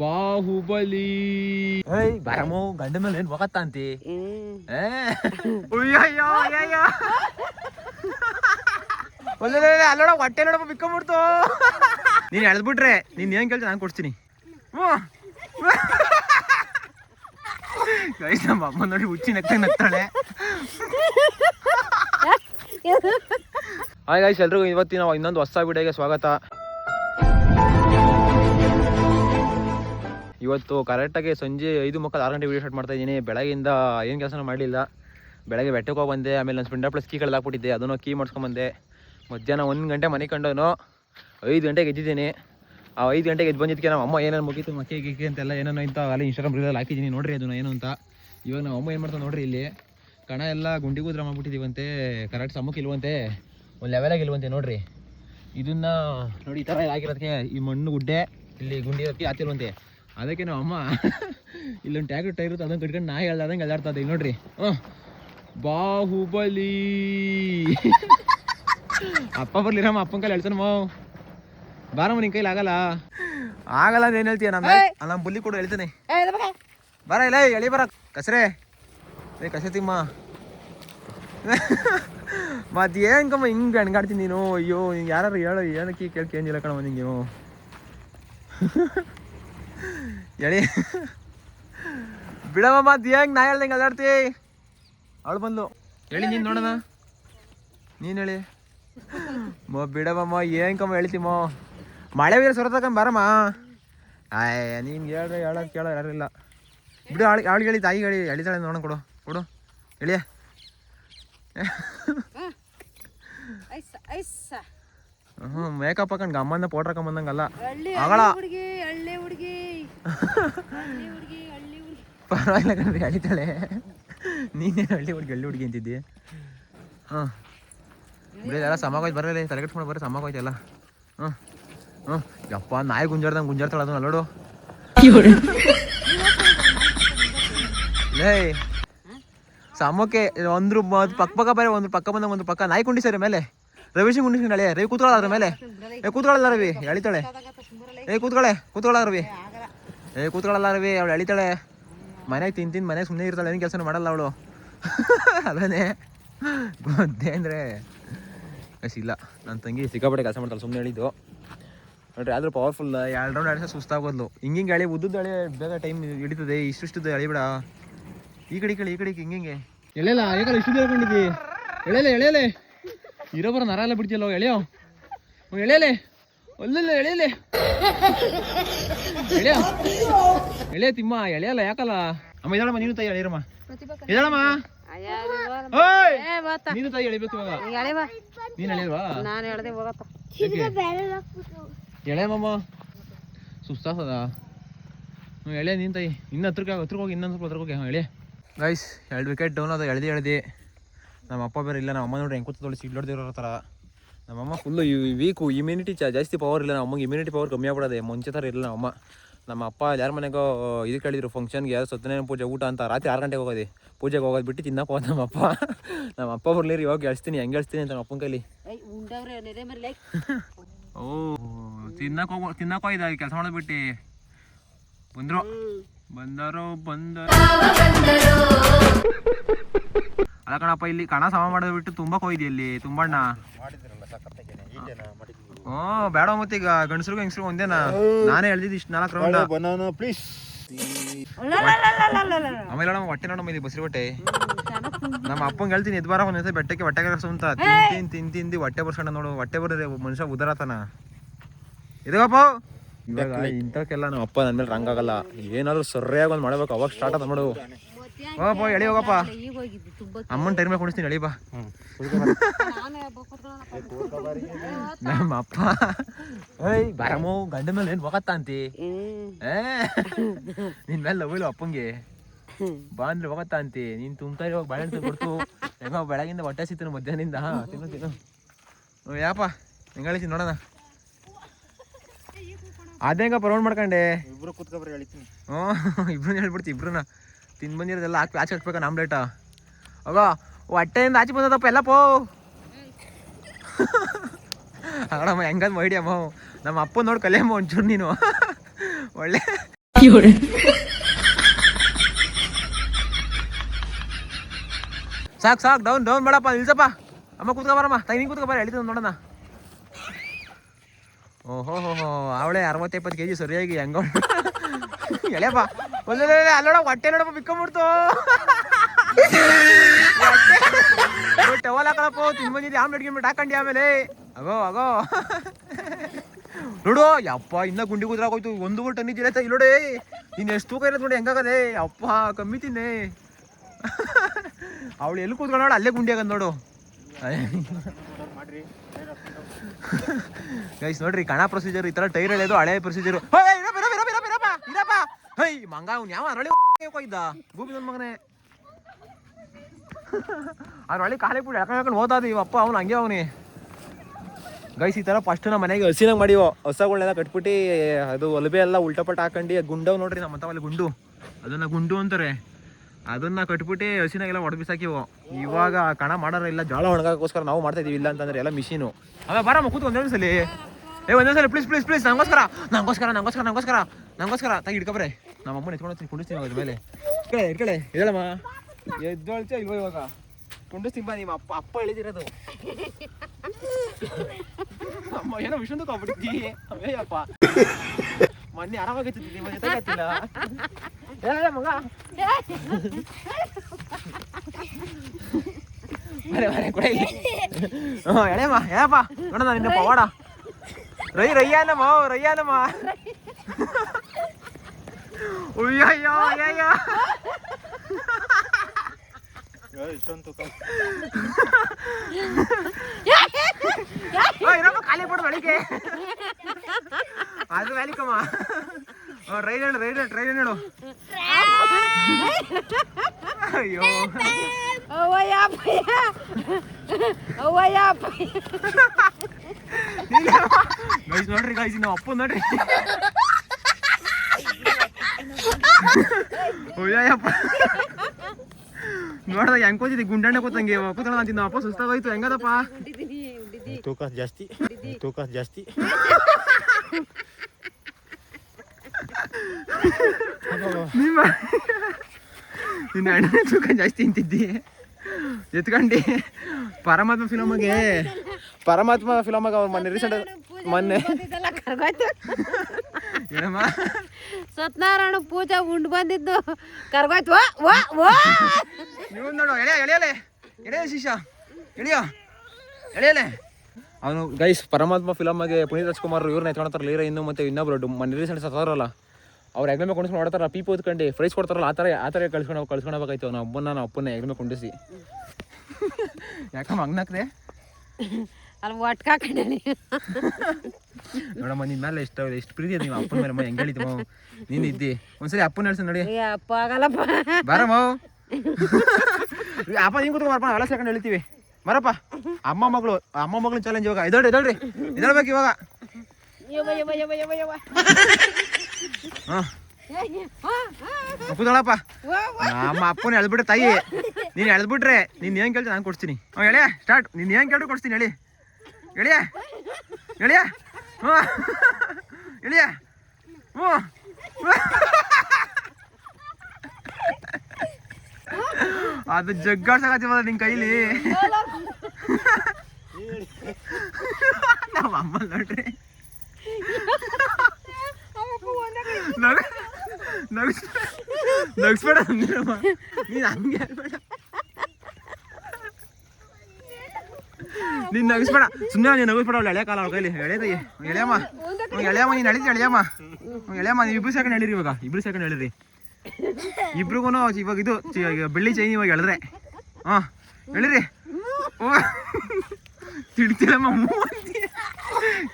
ಬಾಹುಬಲಿ. ಏಯ್ ಬರಮೋ ಗಂಡ ಮೇಲೆ ಏನ್ ಹೋಗತ್ತ ಅಂತಿ. ಒಳ್ಳೆ ಅಲ್ಲೋಡ ಹೊಟ್ಟೆ ನೋಡಪ್ಪ ಬಿಕ್ಕೊಂಬಿಡ್ತು. ನೀನ್ ಎಳ್ದ್ಬಿಟ್ರೆ ನೀನ್ ಏನ್ ಕೇಳ್ತೀನಿ ನಾನು ಕೊಡ್ತೀನಿ ಗೈಸ್ ನಮ್ಮ ಅಮ್ಮ ನೋಡಿ ಹುಚ್ಚಿ ನಗ್ತಾ ನಗ್ತಾಳೆ ಹಾಯ್ ಗೈಸ್ ಎಲ್ರಿಗೂ ಇವತ್ತಿನ ಇನ್ನೊಂದು ಹೊಸ ವಿಡಿಯೋಗೆ ಸ್ವಾಗತ. ಇವತ್ತು ಕರೆಕ್ಟಾಗಿ ಸಂಜೆ ಐದು ಮುಕ್ಕಾಲು ಆರು ಗಂಟೆ ವೀಡಿಯೋ ಸ್ಟಾರ್ಟ್ ಮಾಡ್ತಾ ಇದ್ದೀನಿ. ಬೆಳಗ್ಗೆಯಿಂದ ಏನು ಕೆಲಸ ಮಾಡಲಿಲ್ಲ. ಬೆಳಗ್ಗೆ ಬೆಟ್ಟಕ್ಕೆ ಹೋಗಿ ಬಂದೆ. ಆಮೇಲೆ ನನ್ನ ಸ್ಪಿಂಡರ್ ಪ್ಲಸ್ ಕೀ ಹಾಕ್ಬಿಟ್ಟಿದ್ದೆ. ಅದನ್ನು ಕೀ ಮಾಡಿಸ್ಕೊಂಬಂದೆ ಮಧ್ಯಾಹ್ನ ಒಂದು ಗಂಟೆ ಮನೆ ಕಂಡೋನು ಐದು ಗಂಟೆಗೆ ಎದ್ದಿದ್ದೀನಿ. ಆ ಐದು ಗಂಟೆಗೆ ಎದ್ದು ಬಂದಿದ್ದಕ್ಕೆ ನಮ್ಮ ಅಮ್ಮ ಏನೇನು ಮುಗೀತು, ಮಕ್ಕಿ ಗಿಕ್ಕಿ ಅಂತೆಲ್ಲ ಏನೇನೋ ಇಂಥ ಅಲ್ಲಿ ಇನ್ಸ್ಟಾಗ್ರಾಮ್ ರೀಲಲ್ಲಿ ಹಾಕಿದ್ದೀನಿ. ನೋಡ್ರಿ ಅದನ್ನು ಏನು ಅಂತ. ಇವಾಗ ನಮ್ಮ ಅಮ್ಮ ಏನು ಮಾಡ್ತಾ ನೋಡ್ರಿ ಇಲ್ಲಿ. ಕಣ ಎಲ್ಲ ಗುಂಡಿ ಗುದ್ರ ಮಾಡ್ಬಿಟ್ಟಿದ್ದೀವಂತೆ ಕರೆಕ್ಟ್ ಸಮಕ್ಕೆ ಇಲ್ವಂತೆ. ಒಂದು ಲೆವೆಲಾಗಿ ಇಲ್ವಂತೆ ನೋಡ್ರಿ. ಇದನ್ನು ನೋಡಿ ಈ ಥರ ಹಾಕಿರೋದಕ್ಕೆ ಈ ಮಣ್ಣು ಗುಡ್ಡೆ, ಇಲ್ಲಿ ಗುಂಡಿ ಹಾಕಿ ಆತಿಲ್ವಂತೆ ಅದಕ್ಕೆ ನಾವು ಅಮ್ಮ ಇಲ್ಲೊಂದು ಟ್ಯಾಕ್ಟರ್ ಟೈರ್ ಇರುತ್ತೆ ಅದನ್ನು ಕಟ್ಕೊಂಡು ನಾ ಹೇಳ್ದಂಗೆ ಎಳ್ದಾಡ್ತಾ ಇದ್ದೀವಿ ನೋಡ್ರಿ. ಹ್ಞೂ ಬಾಹುಬಲಿ. ಅಪ್ಪ ಬರ್ಲಿರಮ್ಮ ಅಪ್ಪನ ಕೈಲಿ ಹೇಳ್ತಾನ ಮಾವು. ಬಾರಮ್ಮ ನಿನ್ ಕೈಲಿ ಆಗಲ್ಲ. ಆಗಲ್ಲ ಅಂತ ಏನು ಹೇಳ್ತೀಯ? ನಮ್ಮ ನಮ್ಮ ಬುಲ್ಲಿ ಕೊಡು ಹೇಳ್ತಾನೆ ಬರ ಇಲ್ಲ ಎಳಿ ಬರ. ಕಸರೆ. ಏ ಕಸತಿಮ್ಮ ತಿಮ್ಮ. ಮತ್ ಏನ್ ಕಮ್ಮ ಹಿಂಗ್ ಅಣ್ಗಾಡ್ತೀನಿ ನೀನು? ಅಯ್ಯೋ ಯಾರು ಹೇಳೋ ಏನಕ್ಕೆ ಕೇಳಿ ಕೇಂಜಿಲ್ಲ ಕಣವ ನಿಂಗೆ. ನೀವು ಎಳಿ. ಬಿಡಮ್ಮ ಮತ್ ಹೆಂಗ್ ನಾ ಹೇಳ್ದಂಗೆ ಅದಾಡ್ತಿ. ಅವಳು ಬಂದು ಹೇಳಿ ನೀನ್ ನೋಡೋಣ ನೀನ್ ಹೇಳಿ. ಮೋ ಬಿಡಮ್ಮ ಏನ್ ಕಮ್ಮ ಹೇಳ್ತೀಮೋ ಮಳೆ ಬೀರ ಸೊರತಕೊಂಡ್ ಬರಮ್ಮ. ಆಯ್ ನೀನ್ ಹೇಳ್ರಿ ಹೇಳೋದು ಕೇಳೋ ಯಾರಿಲ್ಲ ಬಿಡು ಆಳ್ ಅವಳಿಗೆ ಹೇಳಿ ತಾಯಿ ಹೇಳಿ ಎಳಿತಾಳೆ ನೋಡೋಣ ಕೊಡು. ಕೊಡು. ಹೇಳಿಯ ಐಸ ಐಸ. ಮೇಕಪ್ ಹಾಕೊಂಡ್ ಗಮ್ಮನ್ನ ಪೌಡರ್ ಹುಡುಗಿ ಹಳ್ಳಿ ಹುಡುಗಿ. ಪರವಾಗಿಲ್ಲ ಕಣ್ರಿ ಅಳಿತಾಳೆ. ನೀನೇನು ಹಳ್ಳಿ ಹುಡುಗಿ ಹಳ್ಳಿ ಹುಡುಗಿ ಅಂತಿದ್ದಿ? ಹಾಂ ಬಿಡಿ ಎಲ್ಲ ಸಮಾಗೋಯ್ತು ಬರಲಿ ತಲೆಗೆಟ್ಕೊಂಡು ಬರ್ರಿ ಸಮಾಗೋಯ್ತು ಎಲ್ಲ. ಹ್ಞೂ ಹ್ಞೂ ಯಪ್ಪ ನಾಯಿ ಗುಂಜಾಡ್ದಂಗೆ ಗುಂಜಾಡ್ತಾಳೆ ಅದನ್ನ ಅಲ್ಲೋಡು ಲೇ. ಸಮಕ್ಕೆ ಒಂದು ಪಕ್ಕ ಪಕ್ಕ ಬರೀ ಒಂದು ಪಕ್ಕ ಬಂದಂಗೆ ಒಂದು ಪಕ್ಕ ನಾಯಿ ಕುಂಡಿ ಸರಿ ಮೇಲೆ. ರವಿ ಸಿಂಗ್ ಕುಂಡಿಸ್ಕೊಂಡು ಅಳಿಯ ರವಿ ಕೂತ್ಕೊಳ್ಳ ಅದ್ರ ಮೇಲೆ. ಏ ಕೂತ್ಕೊಳ್ಳಲ್ಲ ರವಿ ಎಳಿತಾಳೆ. ಏ ಕೂತ್ಕೊಳ್ಳೆ ಕೂತ್ಕೊಳ್ಳ ರವಿ. ಏ ಕೂತ್ಕೊಳ್ಳಲ್ಲ ರವಿ ಅವಳು ಎಳಿತಾಳೆ. ಮನೆಗೆ ತಿನ್ ತಿಂದು ಮನೆಗೆ ಸುಮ್ಮನೆ ಇರ್ತಾಳೆ ಏನು ಕೆಲಸನೂ ಮಾಡಲ್ಲ ಅವಳು. ಅದನ್ನೇ ಗೊತ್ತೇ ಅಂದರೆ ಇಲ್ಲ. ನನ್ನ ತಂಗಿ ಸಿಕ್ಕಾಪಟ್ಟೆ ಕೆಲಸ ಮಾಡ್ತಾಳೆ ಸುಮ್ಮನೆ ಹೇಳಿದ್ದು. ನೋಡ್ರಿ ಆದರೂ ಪವರ್ಫುಲ್ ಎರಡು ರೌಂಡ್ ಆಡಿಸ ಸುಸ್ತಾಗೋದ್ಲು. ಹಿಂಗಿಂಗೆ ಹಳಿ ಉದ್ದದ ಹಳೆ ಬೇಗ ಟೈಮ್ ಹಿಡಿತದೆ. ಇಷ್ಟಿಷ್ಟು ಎಳಿಬೇಡ. ಈ ಕಡೆ ಈ ಕಡೆ ಈ ಕಡೆ ಹಿಂಗಿಂಗೆ. ಎಳೆಲ್ಲ ಇಷ್ಟು ಹೇಳ್ಕೊಂಡಿದ್ದಿ. ಎಳೆಲೆ ಎಳೆಲೆ ಇರೋ ಬರೋ ನರ ಎಲ್ಲ ಬಿಡ್ತಿಯಲ್ಲ ಎಳೆಯೋ. ಎಳೆಯಲೆ. ಒಲ್ಲೆಲ್ಲ, ಎಳೆಯಲೆ. ಎಳೆಯೋ. ಎಳೆ ತಿಮ್ಮ, ಎಳೆಯಲ್ಲ ಯಾಕಲ್ಲ? ಅಮ್ಮ, ಇದಾಳಮ್ಮ, ನೀನು ತಾಯಿ ಎಳೆಯರಮ್ಮ. ಇದಾಳಮ್ಮ. ನೀನು ತಾಯಿ ಎಳಿಬೇಕು ಇವಾಗ. ನೀನು ಎಳೆಯಲ್ವಾ? ಎಳೆಯಮ್ಮ ಸುಸ್ತಾಸದ ಎಳೆ ನೀನು ತಾಯಿ. ಇನ್ನು ಹತ್ರಕ್ಕೆ ಹತ್ರಕ್ಕೆ ಹೋಗಿ, ಇನ್ನೊಂದು ಸ್ವಲ್ಪ ಹತ್ರಕ್ಕೆ ಹೋಗಿ ಎಳೆ ಗೈಸ್ ಎರಡು ವಿಕೆಟ್ ಡೌನ್ ಅದ ಎಳ್ದು ಎಳ್ದು. ನಮ್ಮ ಅಪ್ಪ ಬೇರೆ ಇಲ್ಲ ನಮ್ಮ ಅಮ್ಮ ನೋಡಿ ಹೆಂಗೆ ಕೂತ್ಕೊಳ್ಳಿ ಸಿಡ್ಲೋಡ್ದಿರೋ ಥರ. ನಮ್ಮಮ್ಮ ಫುಲ್ಲು ವೀಕು ಇಮ್ಯುನಿಟಿ ಚಾ ಜಾಸ್ತಿ ಪವರ್ ಇಲ್ಲ ನಮ್ಮ ಅಮ್ಮಗೆ ಇಮ್ಯುನಿಟಿ ಪವರ್ ಕಮ್ಮಿ ಆಗ್ಬಿಡೋದೆ ಮುಂಚೆ ಥರ ಇರಲಿಲ್ಲ ನಮ್ಮ ಅಮ್ಮ. ನಮ್ಮ ಅಪ್ಪ ಯಾರ ಮನೆಗೋ ಇದು ಕೇಳಿದ್ರು ಫಂಕ್ಷನ್ಗೆ ಯಾರು ಸತ್ಯನಾರಾಯಣ ಪೂಜೆ ಊಟ ಅಂತ ರಾತ್ರಿ ಆರು ಗಂಟೆಗೆ ಹೋಗೋದೇ. ಪೂಜೆಗೆ ಹೋಗೋದು ಬಿಟ್ಟು ತಿನ್ನಪ್ಪ ಹೋದ ನಮ್ಮ ಅಪ್ಪ. ನಮ್ಮ ಅಪ್ಪ ಬರ್ಲಿರಿ ಇವಾಗ ಹೇಳ್ತೀನಿ ಹೆಂಗೆ ಹೇಳ್ತೀನಿ ಅಂತ ನಮ್ಮ ಅಪ್ಪನ ಕೈಲಿ. ಓ ತಿನ್ನಕ್ಕೆ ಹೋಗೋ ತಿನ್ನಕ್ಕೆ ಹೋಯ್ದ ಕೆಲಸ ಮಾಡೋದು ಬಿಟ್ಟು. ಬಂದ್ರು. ಬಂದರು ಬಂದರು. ಕಣಪ್ಪ ಇಲ್ಲಿ ಕಣ ಸಮ ಮಾಡೋದು ಬಿಟ್ಟು ತುಂಬಾ ಹೋಯ್ದಿ ಇಲ್ಲಿ ತುಂಬಣ್ಣ? ಹ್ಮ್ ಬೇಡ ಮತ್ತೀಗ ಈಗ ಗಂಡಸ್ರಿಗೂ ಹೆಂಗಸ್ರಿಗೂ ಒಂದೇನಾ? ನಾನೇ ಹೇಳ್ದಿದ್ದು ಇಷ್ಟು ನಾಲ್ಕು ರೌಂಡ್ ಬನಾನಾ ಪ್ಲೀಸ್ ಆಮೇಲೆ ನಮ್ಮ ಹೊಟ್ಟೆ ನೋಡಮ್ಮ ಇಲ್ಲಿ ಬಸ್ರಿ ಹೊಟ್ಟೆ ನಮ್ಮ ಅಪ್ಪಂಗೆ ಹೇಳ್ತೀನಿ ಎದ್ ಬಾರ ಒಂದ್ಸಲ ಬೆಟ್ಟಕ್ಕೆ ಹೊಟ್ಟೆ ಕರ್ಸು ಅಂತ. ತಿನ್ ತಿನ್ ತಿಂದು ಹೊಟ್ಟೆ ಬರ್ಸ್ಕೊಂಡ ನೋಡು ಹೊಟ್ಟೆ ಬರದೆ ಮನುಷ್ಯ ಉದರತನ. ಇದಪ್ಪ ಇವಾಗ ಇಂಥಕ್ಕೆಲ್ಲ ನಮ್ಮ ಅಪ್ಪ ನನ್ನ ಮೇಲೆ ರಂಗ್ ಆಗಲ್ಲ. ಏನಾದ್ರು ಸರಿಯಾಗಿ ಒಂದು ಮಾಡ್ಬೇಕು ಅವಾಗ ಸ್ಟಾರ್ಟ್ ಅದ ಮಾಡು ಹೋಗಪ್ಪ ಎಳಿ ಹೋಗಪ್ಪ. ಅಮ್ಮನ ಟೈಮ್ ಮೇಲೆ ಕುಡಿಸ್ತೀನಿ ಎಳಿ ಬಾ. ನಾನು ನಮ್ಮ ಅಪ್ಪ ಏಯ್ ಬಾರಮ್ಮೋ ಗಂಡ ಮೇಲೆ ಏನ್ ಹೋಗತ್ತ ಅಂತಿ? ನಿನ್ ಮೇಲೆ ಲವ್ ಅಪ್ಪಂಗೆ? ಬಾ ಅಂದ್ರೆ ಹೋಗತ್ತ ಅಂತಿ? ನೀನ್ ತುಂಬ್ತಾ ಇರೋ ಬಾಳೆಹಣ್ಣು ಕೊಡ್ತು ಹೆಂಗ ಬೆಳಗಿಂದ ಹೊಟ್ಟೆ ಸಿಗ್ತಾನೆ ಮಧ್ಯಾಹ್ನದಿಂದ. ತಿನ್ನು ತಿನ್ನು. ಯಾಪ? ಹೆಂಗ ಹೇಳಿಸಿ ನೋಡೋಣ. ಅದೇಂಗಪ್ಪ ರೌಂಡ್ ಮಾಡ್ಕೊಂಡೆ. ಇಬ್ರು ಕುತ್ಕೊಬ್ರಿ ಹೇಳ್ತೀನಿ ಹ್ಞೂ ಇಬ್ರು ಹೇಳ್ಬಿಡ್ತಿ ಇಬ್ರನ್ನ ತಿನ್ ಬಂದಿರೋದೆಲ್ಲ ಹಾಕಿ ಆಚೆ ಹಾಕ್ಬೇಕಾ ಆಮ್ಲೆಟ ಅವ ಹೊಟ್ಟೆಯಿಂದ ಆಚೆ ಬಂದದಪ್ಪ, ಎಲ್ಲ ಪೋ. ಅಡಮ್ಮ ಹೆಂಗಂದ್ ಮೈಡಿಯಮ್ಮ ನಮ್ಮ ಅಪ್ಪ ನೋಡಿ ಕಲಿಯಮ್ಮ ಒಂಚೂರು ನೀನು. ಒಳ್ಳೆ. ಸಾಕು ಸಾಕು ಡೌನ್ ಡೌನ್ ಮಾಡಪ್ಪ ನಿಲ್ಸಪ್ಪ. ಅಮ್ಮ ಕೂತ್ಕೊ ಬರಮ್ಮ, ತಾಯಿ ನೀನು ಬರ ನೋಡೋಣ. ಓಹೋ ಹೋ ಹೋ ಅವಳೆ ಅರವತ್ತು ಎಪ್ಪತ್ತು ಕೆ ಜಿ ಸರಿಯಾಗಿ ಹೆಂಗ ಎಳೆಯಪ್ಪ. ಒಂದೇ ಅಲ್ಲೋಡ ಹೊಟ್ಟೆ ನೋಡಪ್ಪ ಬಿಕ್ಕೊಂಬಿಡ್ತು. ಟವಲ್ ಹಾಕೊಳಪ್ಪ ತಿನ್ ಬಂದಿದ್ದೆ ಆಮ್ಲೆಟ್ ಗಿಮ್ಲೆಟ್ ಹಾಕೊಂಡಿ ಆಮೇಲೆ. ಅಗೋ ಅಗೋ. ನೋಡು ಯಪ್ಪ ಇನ್ನ ಗುಂಡಿ ಹೋಯ್ತು ಒಂದು ಟನ್ ಇದ್ದಿರತ್ತ ಇಲ್ಲಿ ನೋಡಿ ನೀನು ಎಷ್ಟು ತೂಕ ಇರೋದು ನೋಡಿ ಹೆಂಗಾಗದೆ? ಅಪ್ಪ ಕಮ್ಮಿ ತಿನ್ನೆ. ಅವಳು ಎಲ್ಲಿ ಕೂತ್ಕೊಂಡವಳು ಅಲ್ಲೇ ಗುಂಡಿ ಆಗದ್ ನೋಡು. ಗೈಸ್ ನೋಡ್ರಿ ಕಣ ಪ್ರೊಸೀಜರ್ ಈ ತರ ಟೈರ್ ಎಳೆದು ಹಳೆ ಪ್ರೊಸೀಜರ್ ಹೈ ಮಂಗ ಅವ್ನು ಯಾವ ಅರಳಿ ಇದ್ದ? ಭೂಮಿ ನನ್ನ ಮಗನೇ. ಅರಳಿ ಕಾಲಿ ಯಾಕಂದ್ರೆ ಯಾಕಂಡ್ ಓದಾದ ಇವಪ್ಪ ಅವ್ನು, ಹಂಗೆ ಅವನಿ. ಗೈಸ್, ಈ ಥರ ಫಸ್ಟ್ ನಮ್ಮ ಮನೆಗೆ ಹಸಿನಾಗ ಮಾಡಿವೋ. ಹಸಗಳನ್ನೆಲ್ಲ ಕಟ್ಬಿಟ್ಟು, ಅದು ಒಲಬೆ ಎಲ್ಲ ಉಲ್ಟಪಟ್ಟು ಹಾಕೊಂಡು ಗುಂಡವ್ ನೋಡ್ರಿ ನಮ್ಮ ಅಂತವಲ್ಲಿ ಗುಂಡು. ಅದನ್ನ ಗುಂಡು ಅಂತಾರೆ. ಅದನ್ನ ಕಟ್ಬಿಟ್ಟು ಹಸಿನಾಗೆಲ್ಲ ಒಡಬಿಸಾಕಿವು ಬಿಸಾಕಿವು. ಇವಾಗ ಕಣ ಮಾಡೋರ ಇಲ್ಲ, ಜೋಳ ಒಣಗಕ್ಕೋಸ್ಕರ ನಾವು ಮಾಡ್ತಾ ಇದೀವಿ, ಇಲ್ಲ ಅಂತಂದ್ರೆ ಎಲ್ಲ ಮಿಷಿನು. ಅವ ಬರಮ್ಮ ಕೂತು ಒಂದೇ ಸಲ ಏ, ಒಂದೇ ಸಲ ಪ್ಲೀಸ್ ಪ್ಲೀಸ್ ಪ್ಲೀಸ್ ನಂಗೋಸ್ಕರ ನಂಗೋಸ್ಕರ ನಂಗೋಸ್ಕರ ನಂಗೋಸ್ಕರ. ನಂಗೋಸ್ಕರ ತಾಗಿ ಹಿಡ್ಕೊಬ್ರೆ ನಮ್ಮ ಅಮ್ಮನ ಎತ್ಕೊಂಡು ಕುಂಡಿಸ್ತೀನಿ ಅದ್ರ ಮೇಲೆ. ಇಟ್ಕಳೆ ಇಟ್ಕಳೆ ಹೇಳಮ್ಮ ಎದ್ದೊಳ್ಚ ಇಲ್ವೋ ಇವಾಗ? ಕುಂಡಿಸ್ತೀನಿ ಬಾ, ನಿಮ್ಮ ಅಪ್ಪ ಅಪ್ಪ ಎಳಿದಿರೋದು ಅಮ್ಮ, ಏನೋ ವಿಷಯ ತಗೊಬಿಟ್ಟಿದ್ದಿ ಅಯ್ಯಪ್ಪ ಮೊನ್ನೆ ಆರಾಮಾಗೈತಿದ್ದಿ ನಿಮ್ಮ ಜೊತೆ ಗೊತ್ತಿಲ್ಲ. ಹೇಳ ಮಗ. ಬರೇ ಬರೇ, ಕೊಡ ಇಲ್ಲಿ. ಹ್ಞೂ ಎಳೆಯಮ್ಮ ಹೇಳಪ್ಪ ನೋಡೋಣ ನಿನ್ನ ಪವಾಡ. ರೈ, ರಯ್ಯಾನಮ್ಮ ರಯ್ಯಾನಮ್ಮ. ഉയ്യോ ഉയ്യോ 야, 일단 또 깜. 야, 어, 이러면 갈래 보러 말리게. 아주 말리까마. 어, 레이드, 레이드, 레이드로. 아유. 어와야 아파야. 어와야 아파야. 니가 너 이제 너를 가이지 너 아빠 너를. ಅಯ್ಯಪ್ಪ ನೋಡ್ದಾಗ ಹೆಂಗ್ ಕೂತಿದ್ದಿ? ಗುಂಡಣ್ಣ ಕೂತಂಗೆ. ಕೂತಣ ಅಂತಿದ್ದ ಅಪ್ಪ ಸುಸ್ತಾಗೋಯ್ತು. ಹೆಂಗದಪ್ಪ? ತೂಕ ಜಾಸ್ತಿ. ತೂಕ ಜಾಸ್ತಿ. ನಿಮ್ಮ ನಿನ್ನ ಅಣ್ಣ ತೂಕ ಜಾಸ್ತಿ ಅಂತಿದ್ದಿ. ಎತ್ಕೊಂಡಿ. ಪರಮಾತ್ಮ ಫಿಲಮಗೆ ಪರಮಾತ್ಮ ಫಿಲಮಗೆ ಅವ್ರು ಮೊನ್ನೆ ರೀಸೆಂಟ್ ಮೊನ್ನೆ ಏನಮ್ಮ? ಸತ್ಯನಾರಾಯಣ ಪೂಜೆ ಉಂಡು ಬಂದಿದ್ದು. ಕರ್ಗೋಯ್ತು. ವಾ ವಾ ವಾ. ನೀವು ನೋಡು ಎಳೆ ಎಳೆಯಲೆ ಎಳೆಯ ಶಿಷ್ಯ. ಎಳೆಯ. ಎಳೆಯಲೆ ಅವನು ಗೈಸ್ ಪರಮಾತ್ಮ ಫಿಲಮ್ಗೆ ಪುನೀತ್ ರಾಜ್ಕುಮಾರ್ ಇವ್ರನ್ನ ಎತ್ಕೊಳ್ತಾರಲ್ಲ ಹೀರೋ ಇನ್ನು ಮತ್ತೆ ಇನ್ನೊಬ್ರು ಮೊನ್ನೆ ರೀಸೆಂಟ್ ಸತ್ತಾರಲ್ಲ ಅವ್ರು ಹೆಗ್ಲ ಮೇಲೆ ಕೊಂಡಿಸ್ಕೊಂಡು ಮಾಡ್ತಾರ ಪೀಪ್ ಓದ್ಕೊಂಡು ಪ್ರೈಸ್ ಕೊಡ್ತಾರಲ್ಲ ಆ ಥರ ಆ ಥರ ಕಳ್ಸ್ಕೊಂಡು ಕಳ್ಸ್ಕೊಳ್ಬೇಕಾಯ್ತು ನಾವು ಅಪ್ಪನ ನಾವು ಅಪ್ಪನ ಎಗ್ಮೆ ಕೊಂಡಿಸಿ. ಯಾಕಮ್ಮ ಹಂಗ್ನಾಕ್ರೆ ಅಲ್ಲಿ ಒಟ್ಕ ಹಾಕೊಂಡೇನಿ ನೋಡಮ್ಮ ನಿನ್ ಮೇಲೆ ಇಷ್ಟ ಎಷ್ಟು ಪ್ರೀತಿ ಅದ ನೀವು ಅಪ್ಪನ ಮೇಲೆ ಅಮ್ಮ ಹೆಂಗೆ ಹೇಳಿದ್ದೆ ಮಾವು ನೀನು ಇದ್ದಿ. ಒಂದ್ಸರಿ ಅಪ್ಪನ ಹೇಳ್ಸ ನೋಡಿ. ಅಪ್ಪ ಆಗಲ್ಲಪ್ಪ. ಬರ ಮಾವು ಅಪ್ಪ ನೀವು ಕೂತ್ಕೊ ಬರಪ್ಪ ಎಲ್ಲ ಸೇರ್ಕೊಂಡು ಹೇಳ್ತೀವಿ ಬರಪ್ಪ. ಅಮ್ಮ ಮಗಳು ಅಮ್ಮ ಮಗಳು ಚಾಲೆಂಜ್ ಇವಾಗ. ಇದೋಡ್ರಿ ಇದಳ್ರಿ ಇದಳ್ಬೇಕು ಇವಾಗ. ಕೂತಳಪ್ಪ. ನಮ್ಮ ಅಪ್ಪನ ಎಳ್ಬಿಟ್ರೆ ತಾಯಿ. ನೀನು ಎಳ್ಬಿಟ್ರೆ ನೀನು ಏನು ಕೇಳ್ತೀನಿ ನಾನು ಕೊಡ್ತೀನಿ ಹೇಳಿ ಸ್ಟಾರ್ಟ್ ನೀನು ಏನು ಕೇಳ್ರು ಕೊಡ್ತೀನಿ ಹೇಳಿ. ಎಳೆಯ ಎಳೆಯ ಹ್ಞೂ ಎಳೆಯ ಹ್ಞೂ ಅದು ಜಗ್ಗಾಡ್ಸಕತ್ತೀವಲ್ಲ ನಿನ್ ಕೈಲಿ ನಮ್ಮ ಅಮ್ಮ ನೋಡ್ರಿ ನಗ ನಗಿಸ್ಬೇಡ ನೀನು ಹಂಗೆ ಹೇಳ್ಬೇಡ ನೀನು ನಗಿಸ್ಬೇಡ. ಸುಮ್ಮನೆ ನೀನು ನಗಿಸ್ಬೇಡ ಅವಳು ಎಳೆ ಕಾಲ. ಅವಳ ಕೈಲಿ ಎಳೆದೈ ಎಳೆಯಮ್ಮ. ಎಳೆಯಮ್ಮ ನೀನು ಎಳಿತಿ ಎಳೆಯಮ್ಮ. ಎಳೆಯಮ್ಮ ನೀವು ಇಬ್ರು ಸೆಕೆಂಡ್ ಹೇಳಿರಿ ಇವಾಗ. ಇಬ್ರು ಸೆಕೆಂಡ್ ಹೇಳಿರಿ ಇಬ್ರಿಗೂ ಇವಾಗ ಇದು ಬೆಳ್ಳಿ ಚೈನ್ ಇವಾಗ ಎಳೆದ್ರೆ. ಹಾಂ ಹೇಳಿರಿ ಓ ತಿಳ್ತಿಲ್ಲಮ್ಮ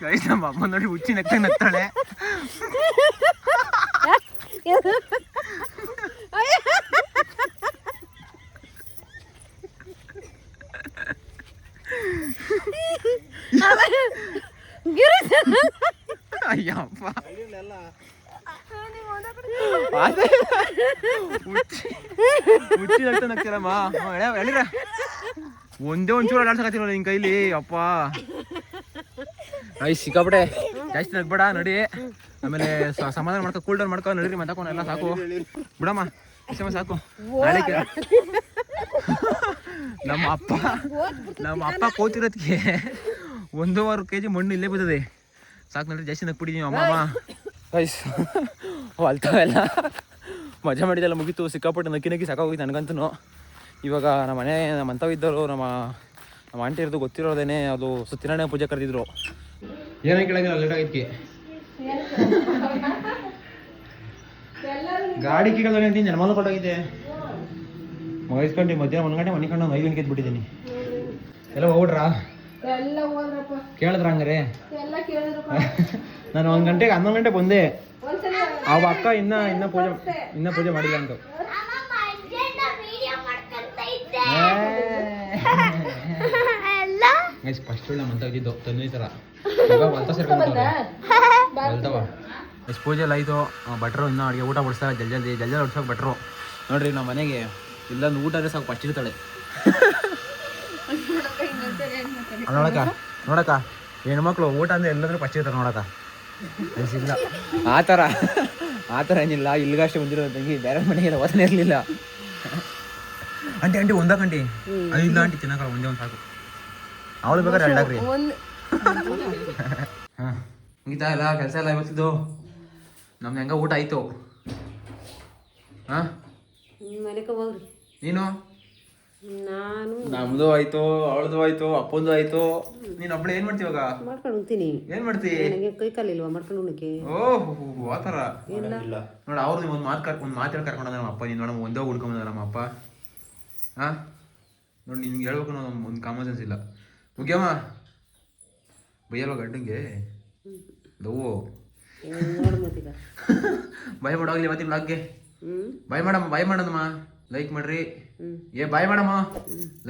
ಗೈಸ್ ನಮ್ಮ ಅಮ್ಮ ನೋಡಿ ಹುಚ್ಚಿ ನಗ್ತಾ ನಗ್ತಾಳೆ ಅಯ್ಯಪ್ಪ ಅದೇ. ಹುಚ್ಚಿ ಹುಚ್ಚಿ ನಗ್ತಿರಮ್ಮ ಒಂದೇ ಒಂಚೂರು ನಿನ್ ಕೈಲಿ ಅಪ್ಪ ಐ ಸಿಕ್ಕಾಬಿಡೆ ಜಾಸ್ತಿ ನಗ್ಬೇಡ ನಡಿ. ಆಮೇಲೆ ಸಮಾಧಾನ ಮಾಡ್ಕೊ ಕೂಲ್ ಡೌನ್ ಮಾಡ್ಕೊ ನಡೀರಿ ಮಾತಾಕೋಣ ಎಲ್ಲ ಸಾಕು. ಬಿಡಮ್ಮ ಇಷ್ಟಮ ಸಾಕು? ನಮ್ಮ ಅಪ್ಪ ನಮ್ಮ ಅಪ್ಪ ಕೂತಿರೋದಕ್ಕೆ ಒಂದೂವರೆ ಕೆ ಜಿ ಮಣ್ಣು ಇಲ್ಲೇ ಬಿದ್ದದೆ. ಸಾಕು ನಡ್ರಿ ಜಾಸ್ತಿ ನಕ್ಬಿಟ್ಟಿದೀನಿ ಅಮ್ಮ ಗೈಸ್ ಅಲ್ತಾವೆಲ್ಲ. ಮಜಾ ಮಾಡಿದೆಲ್ಲ ಮುಗೀತು ಸಿಕ್ಕಾಪಟ್ಟೆ ನಕ್ಕಿ ನಕ್ಕಿ ಸಾಕಾಗೋಗಿತ್ತು ನನಗಂತೂ. ಇವಾಗ ನಮ್ಮ ಮನೆ ನಮ್ಮ ಅಂಥವಿದ್ದವರು ನಮ್ಮ ನಮ್ಮ ಆಂಟಿ ಇರೋದು ಗೊತ್ತಿರೋದೇನೆ ಅದು ಸತ್ಯನಾರಾಯಣ ಪೂಜೆ ಕರೆದಿದ್ರು. ಏನೇ ಕೇಳಂಗಿಲ್ಲ ಲೇಟ್ ಆಗಿದ್ಕೆ? ಗಾಡಿ ಕೀಳೋದ್ರೆ ಅಂತೀನಿ ಜನ್ಮಲು ಕೊಟ್ಟೋಗಿದ್ದೆ. ಮಗಿಸ್ಕೊಂಡು ಮಧ್ಯಾಹ್ನ ಒಂದು ಗಂಟೆ ಮನೆ ಕಂಡು ಒಂದು ಐದು ಗಂಟೆಗೆ ಎದ್ಬಿಟ್ಟಿದ್ದೀನಿ. ಎಲ್ಲ ಹೋಗ್ಬಿಟ್ರಾ? ಎಲ್ಲ ಹೋದ್ರಪ್ಪ. ಕೇಳಿದ್ರ ಹಂಗಾರೆ? ಎಲ್ಲ ಕೇಳಿದ್ರಪ್ಪ. ನಾನು ಒಂದು ಗಂಟೆಗೆ ಹನ್ನೊಂದು ಗಂಟೆ ಬಂದೆ. ಅವ ಅಕ್ಕ ಇನ್ನ ಇನ್ನ ಪೂಜೆ ಇನ್ನ ಪೂಜೆ ಮಾಡಿಲ್ಲ ಅಂತ ಗೈಸ್ ಫಸ್ಟ್ ನಮ್ಮ ಅಂತ ಇದ್ದಿದ್ದು ತಂದೆ ಥರ ಇವಾಗ ಹೊಲ್ತ ಸೇರ್ಕೊಂಡ್ಬಿಟ್ಟವ್ರೆ ಹೊಲ್ತವ. ಎಷ್ಟು ಪೂಜೆ ಎಲ್ಲ ಆಯಿತು. ಭಟ್ರು ಇನ್ನೂ ಅಡುಗೆ ಊಟ ಬಡಿಸ್ತಾರೆ. ಜಲ್ದಿ ಜಲ್ ಜಲ್ದಿ ಹೊಡ್ಸೋಕೆ ಭಟ್ರು. ನೋಡ್ರಿ ನಮ್ಮ ಮನೆಗೆ ಇಲ್ಲೊಂದು ಊಟ ಸಾಕು ಫಸ್ಟ್ ಇರ್ತಾಳೆ. ನೋಡಕ್ಕ ನೋಡಕ್ಕ. ಹೆಣ್ಮಕ್ಳು ಊಟ ಅಂದ್ರೆ ಎಲ್ಲಾದ್ರೂ ಪಚ್ಚಿರ್ತಾರೆ ನೋಡಕ್ಕ. ಅನಿಸಿಲ್ಲ ಆ ಥರ ಆ ಥರ ಏನಿಲ್ಲ. ಇಲ್ಲಿಗಷ್ಟೇ ಬಂದಿರೋ ತಂಗಿ. ಬೇರೆ ಮನೆಗೆಲ್ಲ ಓದನೇ ಇರಲಿಲ್ಲ. ಅಂಟಿ ಆಂಟಿ ಒಂದಾಕಂಟಿ ಐದು ಅಂಟಿ ತಿನ್ನಕಲ್ಲ ಒಂದೇ ಒಂದು ಸಾಕು. ಅವಳು ಬೇಕಾದ್ರೆ ಎರಡಾಕ್ರಿ ಹಾಕ್ರಿ ಹಾಂ ಮುಗಿತಾ ಎಲ್ಲ ಕೆಲಸ ಎಲ್ಲ ಇವತ್ತಿದ್ದು ನಮ್ದು ಹೆಂಗ ಊಟ ಆಯಿತು. ಹಾಂ? ನೀನು? ನಾನು ನಮ್ದು ಆಯ್ತು ಅವಳದು ಆಯ್ತು ಅಪ್ಪಂದು ಆಯ್ತು. ನೀನ್ ಒಬ್ಳೆ ಏನ್ ಮಾಡ್ತೀವ ಇವಾಗ? ಮಾಡ್ಕೊಂಡು ಹೋಗ್ತೀನಿ ಏನ್ ಮಾಡ್ತಿ? ನನಗೆ ಕೈ ಕಾಲಿಲ್ವಾ? ಮಾಡ್ಕೊಂಡು ಉಣ್ಣಕ್ಕೆ ಓಹ್ ಆ ಥರ. ನೋಡ ಅವ್ರು ಒಂದು ಮಾತು ಒಂದ್ ಒಂದು ಮಾತು ಕರ್ಕೊಂಡು ನಮ್ಮ ಅಪ್ಪ. ನೀನ್ ನೋಡ ಒಂದೇ ಉಳ್ಕೊಂಡ್ ನಮ್ಮ ಅಪ್ಪ. ಹಾ ನೋಡಿ ನಿನ್ಗೆ ಹೇಳ್ಬೇಕು ಅನ್ನೋ ಒಂದು ಕಾಮನ್ ಸೆನ್ಸ್ ಇಲ್ಲ. ಮುಖ್ಯಮ್ಮ ಬೈಯಲ್ವ ಗಂಡಂಗೆ? ದವ್ವು ಭಯ ಮಾಡೋಗ್ಲಿ ಮತ್ತೆ ಬ್ಲಾಗ್ಗೆ ಭಯ ಬಾಯ್ ಮಾಡಮ್ಮ ಭಯ ಮಾಡೋದಮ್ಮ ಲೈಕ್ ಮಾಡ್ರಿ. ಏ ಬಾಯ್ ಮಾಡಮ್ಮ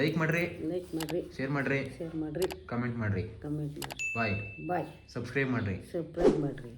ಲೈಕ್ ಮಾಡ್ರಿ. ಲೈಕ್ ಮಾಡ್ರಿ. ಶೇರ್ ಮಾಡ್ರಿ. ಶೇರ್ ಮಾಡ್ರಿ. ಕಮೆಂಟ್ ಮಾಡ್ರಿ. ಕಮೆಂಟ್ ಮಾಡ್ರಿ. ಬಾಯ್ ಬಾಯ್ ಸಬ್ಸ್ಕ್ರೈಬ್ ಮಾಡ್ರಿ. ಸಬ್ಸ್ಕ್ರೈಬ್ ಮಾಡಿರಿ.